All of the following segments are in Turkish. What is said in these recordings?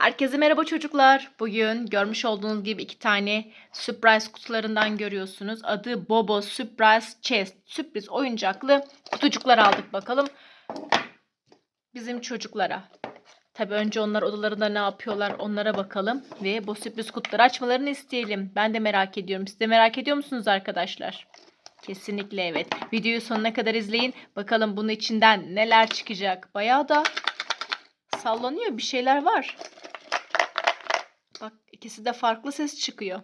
Herkese merhaba çocuklar. Bugün görmüş olduğunuz gibi iki tane sürpriz kutularından görüyorsunuz. Adı Bobo Surprise Chest. Sürpriz oyuncaklı kutucuklar aldık bakalım. Bizim çocuklara. Tabii önce onlar odalarında ne yapıyorlar onlara bakalım. Ve bu sürpriz kutuları açmalarını isteyelim. Ben de merak ediyorum. Siz de merak ediyor musunuz arkadaşlar? Kesinlikle evet. Videoyu sonuna kadar izleyin. Bakalım bunun içinden neler çıkacak. Bayağı da sallanıyor. Bir şeyler var. Bak ikisi de farklı ses çıkıyor.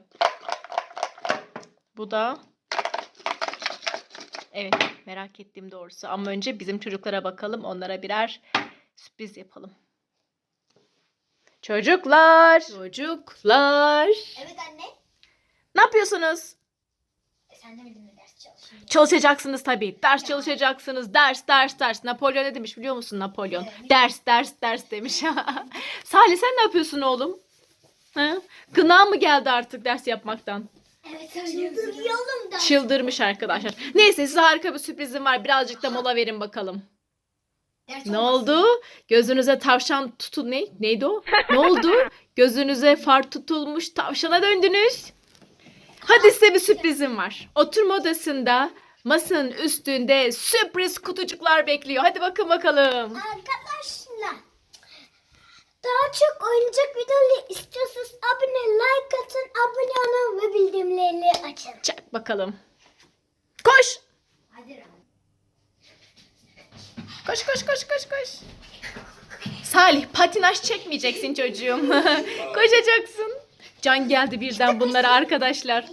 Bu da Evet merak ettiğim doğrusu. Ama önce bizim çocuklara bakalım. Onlara birer sürpriz yapalım. Çocuklar. Çocuklar. Evet anne. Ne yapıyorsunuz? E, sen de mi dinle ders çalışıyorsun? Çalışacaksınız tabii. Ders çalışacaksınız. Ders, ders, ders. Napolyon ne demiş biliyor musun Napolyon? Evet. Ders, ders, ders demiş. Salih sen ne yapıyorsun oğlum? Ha? Gına mı geldi artık ders yapmaktan? Evet Çıldırıyorum da. Çıldırmış arkadaşlar. Neyse size harika bir sürprizim var. Birazcık da mola verin bakalım. Ders Ne oldu? Gözünüze tavşan tutun ne? Neydi o? Ne oldu? Gözünüze far tutulmuş tavşana döndünüz. Hadi size bir sürprizim var. Oturma odasında masanın üstünde sürpriz kutucuklar bekliyor. Hadi bakın bakalım. Arkadaşlar. Daha çok oyuncak videoları istiyorsanız abone olun ve bildirimleri açın. Çak bakalım. Koş. Hadi. Koş koş koş koş koş. Salih patinaj çekmeyeceksin çocuğum. Koşacaksın. Can geldi birden bunlara arkadaşlar.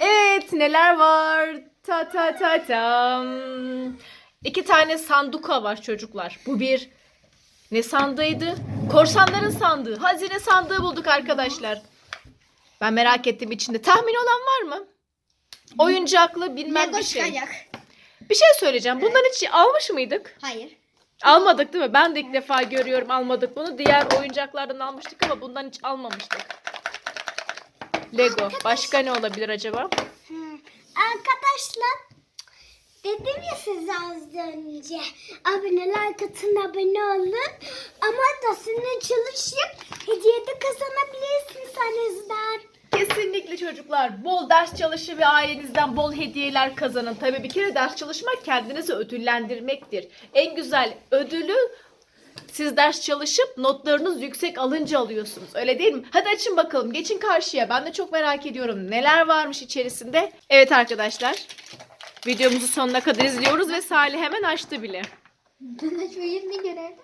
Evet neler var? Ta ta ta tam. İki tane sanduka var çocuklar. Bu bir ne sandığıydı? Korsanların sandığı. Hazine sandığı bulduk arkadaşlar. Ben merak ettim içinde. Tahmin olan var mı? Oyuncaklı bilmem Lego bir şey. çıkacak. Bir şey söyleyeceğim. Bundan hiç almış mıydık? Hayır. Almadık değil mi? Ben de ilk defa görüyorum almadık bunu. Diğer oyuncaklardan almıştık ama bundan hiç almamıştık. Lego. Başka ne olabilir acaba? Hmm. Arkadaşlar dedim ya size az önce abone like atın abone olun ama da senin çalışıp hediye de kazanabilirsiniz annenizden. Kesinlikle çocuklar. Bol ders çalışın ve ailenizden bol hediyeler kazanın. Tabii bir kere ders çalışmak kendinizi ödüllendirmektir. En güzel ödülü siz ders çalışıp notlarınız yüksek alınca alıyorsunuz. Öyle değil mi? Hadi açın bakalım. Geçin karşıya. Ben de çok merak ediyorum. Neler varmış içerisinde? Evet arkadaşlar. Videomuzu sonuna kadar izliyoruz ve Salih hemen açtı bile. Ben açmayı ne görevdim?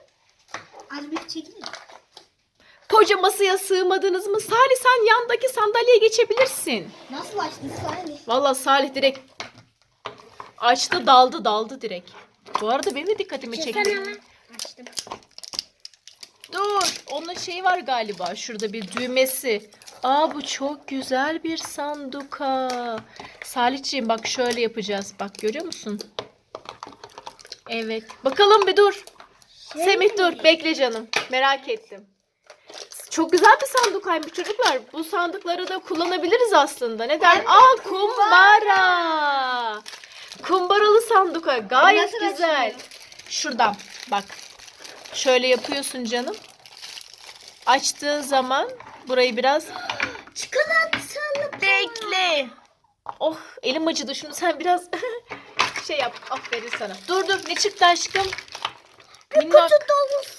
Az bir çekeyim mi? Koca masaya sığmadınız mı? Salih sen yandaki sandalyeye geçebilirsin. Nasıl açtın Salih? Vallahi Salih direkt açtı daldı daldı direkt. Bu arada benim de dikkatimi çekti. Açtım. Dur onun şeyi var galiba şurada bir düğmesi. Aa bu çok güzel bir sanduka. Salihciğim bak şöyle yapacağız. Bak görüyor musun? Evet. Bakalım bir dur. Semih dur. Bekle canım. Merak ettim. Çok güzel bir sandukaymış çocuklar. Bu sandıkları da kullanabiliriz aslında. Neden? Aa kumbara. Kumbaralı sanduka. Gayet Nasıl güzel. açılıyor? Şuradan bak. Şöyle yapıyorsun canım. Açtığın zaman burayı biraz Çikolata sandık. bekle. Oh elim acıdı. Şunu sen biraz şey yap. Aferin sana. Dur dur. Ne çıktı aşkım? Minnak. Kutu dolusu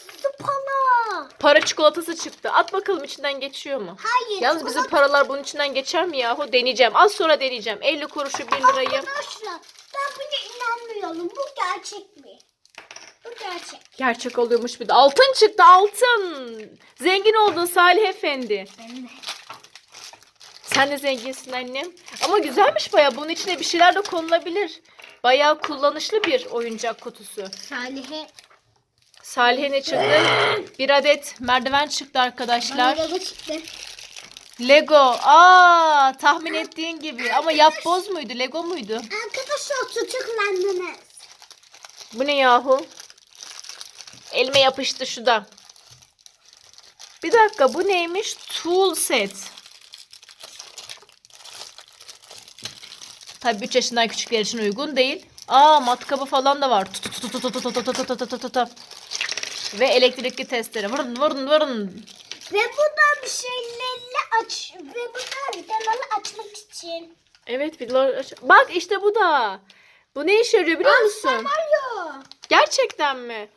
Para çikolatası çıktı. At bakalım içinden geçiyor mu? Hayır. Yalnız bizim paralar bunun içinden geçer mi yahu? Deneyeceğim. Az sonra deneyeceğim. 50 kuruşu 1 lirayı. Arkadaşlar ben buna inanmıyorum. Bu gerçek mi? Bu gerçek. Gerçek oluyormuş bir de. Altın çıktı altın. Zengin oldun Salih Efendi. Ben de. Sen de zenginsin annem. Ama güzelmiş baya. Bunun içine bir şeyler de konulabilir. Bayağı kullanışlı bir oyuncak kutusu. Salih'e Salih'e ne çıktı? bir adet merdiven çıktı arkadaşlar. bana da çıktı. Lego. Aa, tahmin ettiğin gibi. Ama yapboz muydu? Lego muydu? Arkadaşlar tutuklandınız. Bu ne yahu? Elime yapıştı şu da. Bir dakika bu neymiş? Tool set. Tabii 3 yaşından küçükler için uygun değil. Aa matkabı falan da var. Ve elektrikli testere. Vurun vurun vurun. Ve bu da bir şeylerle aç ve bu da vidaları açmak için. Evet videolar aç- Bak işte bu da. Bu ne işe yarıyor biliyor musun? Mario. Gerçekten mi?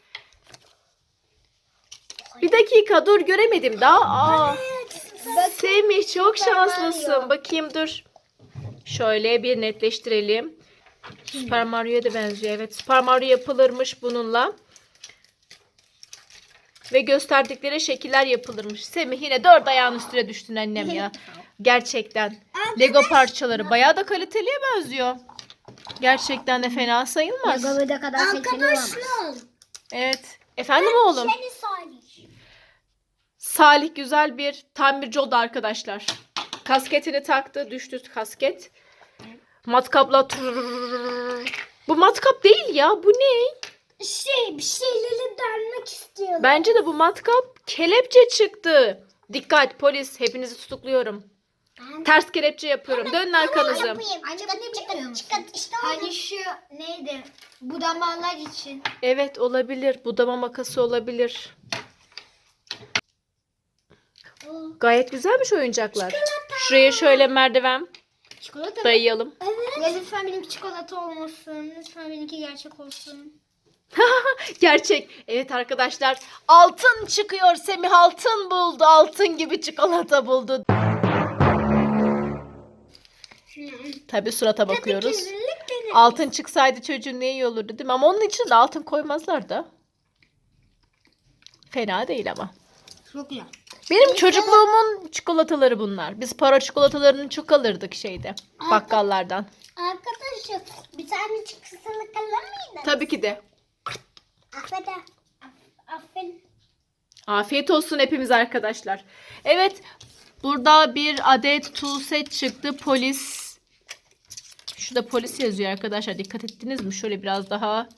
Bir dakika dur göremedim daha. Aa. Semih çok şanslısın. Bakayım dur. Şöyle bir netleştirelim. Super Mario'ya da benziyor. Evet Super Mario yapılırmış bununla. Ve gösterdikleri şekiller yapılırmış. Semih yine dört ayağın üstüne düştün annem ya. Gerçekten. Lego parçaları bayağı da kaliteliye benziyor. Gerçekten de fena sayılmaz. Lego'da kadar kaliteli olamaz. Arkadaşlar. Evet. Efendim oğlum? Seni Salih. Salih güzel bir tamirci oldu arkadaşlar. Kasketini taktı. Düştü kasket. Matkapla. Bu matkap değil ya. Bu ne? Şey bir şeyleri delmek istiyorum. Bence de bu matkap kelepçe çıktı. Dikkat polis. Hepinizi tutukluyorum. Ters kelepçe yapıyorum. Dönün arkanızı. Yapayım. Anne bunu bilmiyor musun? çıkart. İşte oldu. Hani şu neydi? Budamalar için. Evet olabilir. Budama makası olabilir. Gayet güzelmiş oyuncaklar. Şuraya şöyle merdiven Çikolata dayayalım. Ya lütfen benimki çikolata olmasın. Lütfen benimki gerçek olsun. Gerçek. Evet arkadaşlar altın çıkıyor. Semih altın buldu. Altın gibi çikolata buldu. Tabii surata bakıyoruz. Altın çıksaydı çocuğun ne iyi olurdu değil mi? Ama onun için de altın koymazlar da. Fena değil ama. Çok güzel. Benim çocukluğumun çikolataları bunlar. Biz para çikolatalarını çok alırdık şeyde. Bakkallardan. Arkadaşım bir tane çıksını kalır mıydı? Tabii ki de. Affede. Aff- Aferin. Afiyet olsun hepimiz arkadaşlar. Evet. Burada bir adet tool set çıktı. Polis. Şurada polis yazıyor arkadaşlar. Dikkat ettiniz mi? Şöyle biraz daha.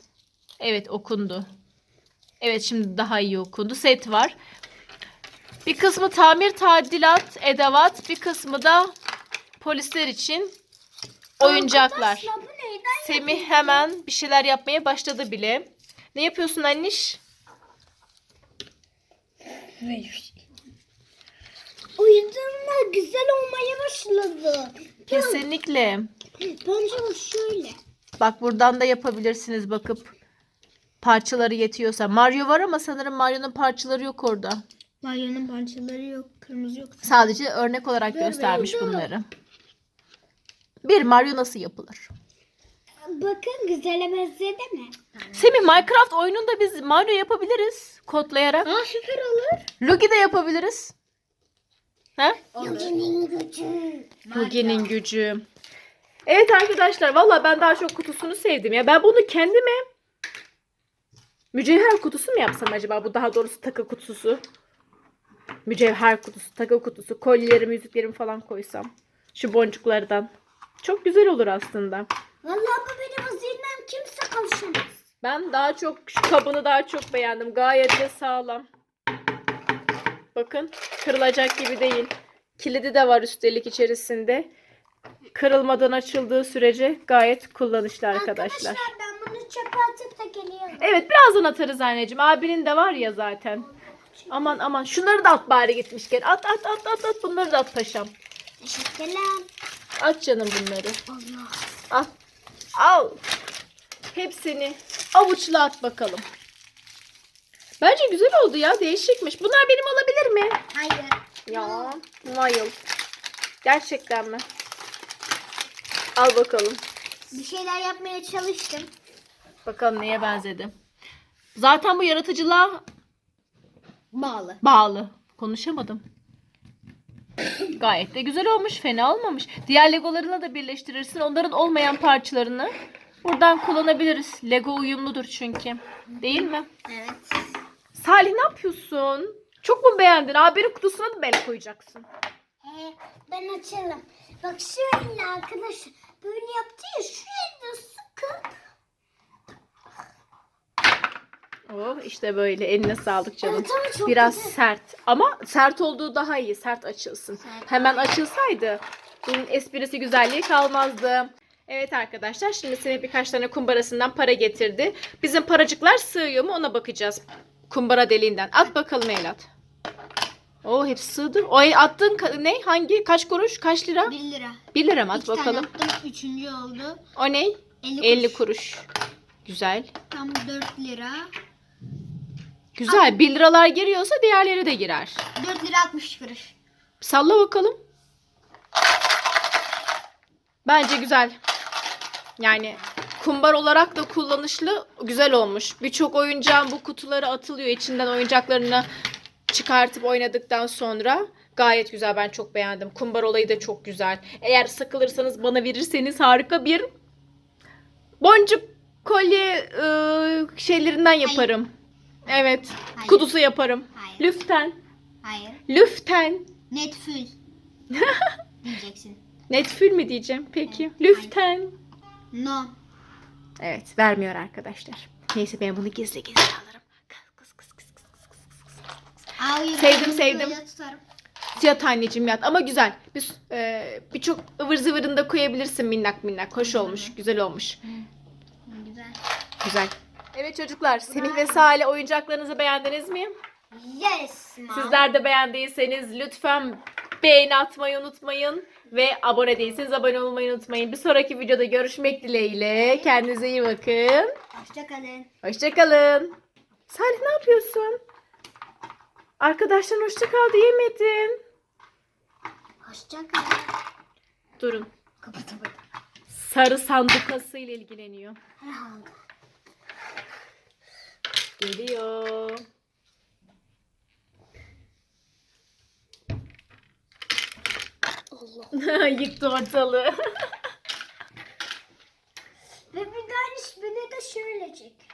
Evet okundu. Evet şimdi daha iyi okundu. Set var. Bir kısmı tamir, tadilat, edevat. Bir kısmı da polisler için oyuncaklar. Semih hemen bir şeyler yapmaya başladı bile. Ne yapıyorsun anniş? Uyudumda güzel olmaya başladı. Kesinlikle. Bence şöyle. Bak buradan da yapabilirsiniz bakıp parçaları yetiyorsa. Mario var ama sanırım Mario'nun parçaları yok orada. Mario'nun parçaları yok. Kırmızı yok. Sadece örnek olarak göstermiş bunları. Bir Mario nasıl yapılır? Bakın güzele benzedi mi? Semih Minecraft oyununda biz Mario yapabiliriz kodlayarak. Aa süper olur. Luigi de yapabiliriz. He? Yogi'nin gücü. Lugi'nin gücü. Evet arkadaşlar valla ben daha çok kutusunu sevdim ya. Ben bunu kendime mücevher kutusu mu yapsam acaba? Bu daha doğrusu takı kutusu. Mücevher kutusu, takı kutusu, kolyelerimi, yüzüklerimi falan koysam. Şu boncuklardan. Çok güzel olur aslında. Vallahi bu benim hazinemem kimse kavuşamaz. Ben daha çok şu kabını daha çok beğendim. Gayet de sağlam. Bakın kırılacak gibi değil. Kilidi de var üstelik içerisinde. Kırılmadan açıldığı sürece gayet kullanışlı arkadaşlar. ben bunu çöpe atıp da geliyorum. Evet birazdan atarız anneciğim. Abinin de var ya zaten. Aman aman şunları da at bari gitmişken. At at at at at bunları da at paşam. Teşekkürler. At canım bunları. Allah. Al. Al. Hepsini avuçla at bakalım. Bence güzel oldu ya. Değişikmiş. Bunlar benim olabilir mi? Hayır. Ya. Nail. Gerçekten mi? Al bakalım. Bir şeyler yapmaya çalıştım. Bakalım neye benzedi. Zaten bu yaratıcılığa Bağlı. bağlı. Konuşamadım. Gayet de güzel olmuş. Fena olmamış. Diğer legolarına da birleştirirsin. Onların olmayan parçalarını buradan kullanabiliriz. Lego uyumludur çünkü. Değil mi? Evet. Salih ne yapıyorsun? Çok mu beğendin? Abinin kutusuna da böyle koyacaksın. He, ben açalım. Bak şöyle arkadaşlar. Böyle yaptı ya da sıkıp. Oh işte böyle. Eline sağlık canım. Evet, ama Biraz güzel. sert. Ama sert olduğu daha iyi. Sert açılsın. Hemen açılsaydı bunun esprisi güzelliği kalmazdı. Evet arkadaşlar şimdi Semih birkaç tane kumbarasından para getirdi. Bizim paracıklar sığıyor mu ona bakacağız. Kumbara deliğinden. At bakalım evlat. O hepsi sığdı. O attığın ne? Hangi? Kaç kuruş? Kaç lira? 1 lira. 1 lira mı? At İki tane bakalım. attım. Üçüncü oldu. O ne? 50, 50 kuruş. kuruş. Güzel. Tam 4 lira. Güzel. 1 liralar giriyorsa diğerleri de girer. 4 lira 60 kuruş. Salla bakalım. Bence güzel. Yani kumbar olarak da kullanışlı güzel olmuş. Birçok oyuncağın bu kutuları atılıyor. İçinden oyuncaklarını çıkartıp oynadıktan sonra gayet güzel. Ben çok beğendim. Kumbar olayı da çok güzel. Eğer sıkılırsanız bana verirseniz harika bir boncuk kolye ıı, şeylerinden yaparım. Evet. Hayır. Kutusu yaparım. Hayır. Lüften. Hayır. Lüften. Netfül. diyeceksin. Netfül mü diyeceğim? Peki. Lüften. No. Evet vermiyor arkadaşlar. Neyse ben bunu gizli gizli alırım. Kız kız kız kız kız. Hayır. Sevdim, ben sevdim. tutarım. Yat anneciğim yat ama güzel. Bir, e, birçok ıvır zıvırını da koyabilirsin minnak minnak. Hoş olmuş. Güzel olmuş. Güzel. Güzel. Evet çocuklar Semih ve Salih oyuncaklarınızı beğendiniz mi? Yes. mom. Sizler de beğendiyseniz lütfen beğeni atmayı unutmayın. Ve abone değilseniz abone olmayı unutmayın. Bir sonraki videoda görüşmek dileğiyle. Kendinize iyi bakın. Hoşçakalın. Hoşçakalın. Salih ne yapıyorsun? Arkadaşlar hoşça kal diyemedin. Hoşçakalın. Durun. Kapatalım. Sarı sandukası ile ilgileniyor. Herhalde. Geliyor. Allah. Yıktı ortalığı. Ve bir tanesi beni de şöyle çek.